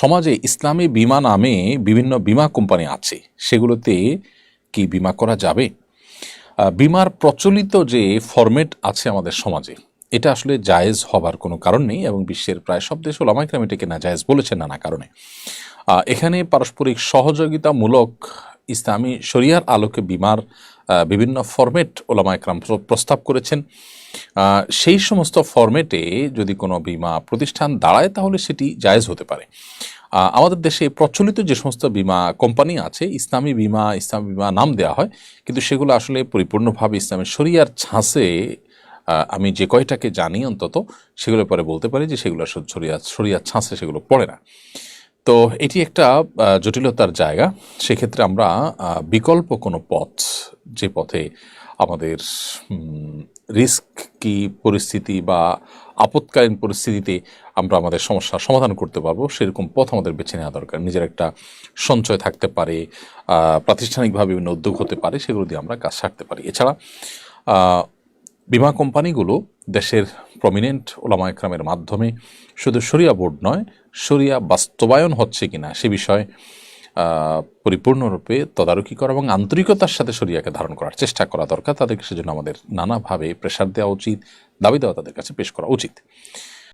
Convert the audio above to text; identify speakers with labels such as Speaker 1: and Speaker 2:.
Speaker 1: সমাজে ইসলামী বিমা নামে বিভিন্ন বিমা কোম্পানি আছে। সেগুলোতে কি বিমা করা যাবে? বিমার প্রচলিত যে ফরম্যাট আছে আমাদের সমাজে, এটা আসলে জায়েজ হবার কোনো কারণ নেই এবং বিশ্বের প্রায় সব দেশ ওলামাইকরাম এটাকে না জায়েজ বলেছেন নানা কারণে। এখানে পারস্পরিক সহযোগিতামূলক ইসলামী শরিয়ার আলোকে বিমার বিভিন্ন ফরম্যাট ওলামা একরাম প্রস্তাব করেছেন। সেই সমস্ত ফরম্যাটে যদি কোনো বিমা প্রতিষ্ঠান দাঁড়ায় তাহলে সেটি জায়েজ হতে পারে। আমাদের দেশে প্রচলিত যে সমস্ত বিমা কোম্পানি আছে ইসলামী বিমা ইসলামী বিমা নাম দেওয়া হয় কিন্তু সেগুলো আসলে পরিপূর্ণভাবে ইসলামী শরিয়ার আহ, আমি যে কয়টাকে জানি অন্তত সেগুলো পরে বলতে পারি যে সেগুলো শরিয়া শরিয়ার ছাঁচে সেগুলো পড়ে না। তো এটি একটা জটিলতার জায়গা। সেক্ষেত্রে আমরা বিকল্প কোনো পথ, যে পথে আমাদের রিস্ক কি পরিস্থিতি বা আপৎকালীন পরিস্থিতিতে আমরা আমাদের সমস্যার সমাধান করতে পারব, সেরকম পথ আমাদের বেছে নেওয়া দরকার। নিজের একটা সঞ্চয় থাকতে পারে প্রাতিষ্ঠানিকভাবে বিভিন্ন উদ্যোগ হতে পারে, সেগুলো দিয়ে আমরা কাজ সারতে পারি। এছাড়া বিমা কোম্পানিগুলো দেশের প্রমিনেন্ট ওলামা একরামের মাধ্যমে শুধু সরিয়া বোর্ড নয় সরিয়া বাস্তবায়ন হচ্ছে কিনা সে বিষয়ে পরিপূর্ণরূপে তদারকি করা এবং আন্তরিকতার সাথে সরিয়াকে ধারণ করার চেষ্টা করা দরকার। তাদেরকে সেজন্য আমাদের নানাভাবে প্রেশার দেওয়া উচিত, দাবি দেওয়া তাদের কাছে পেশ করা উচিত।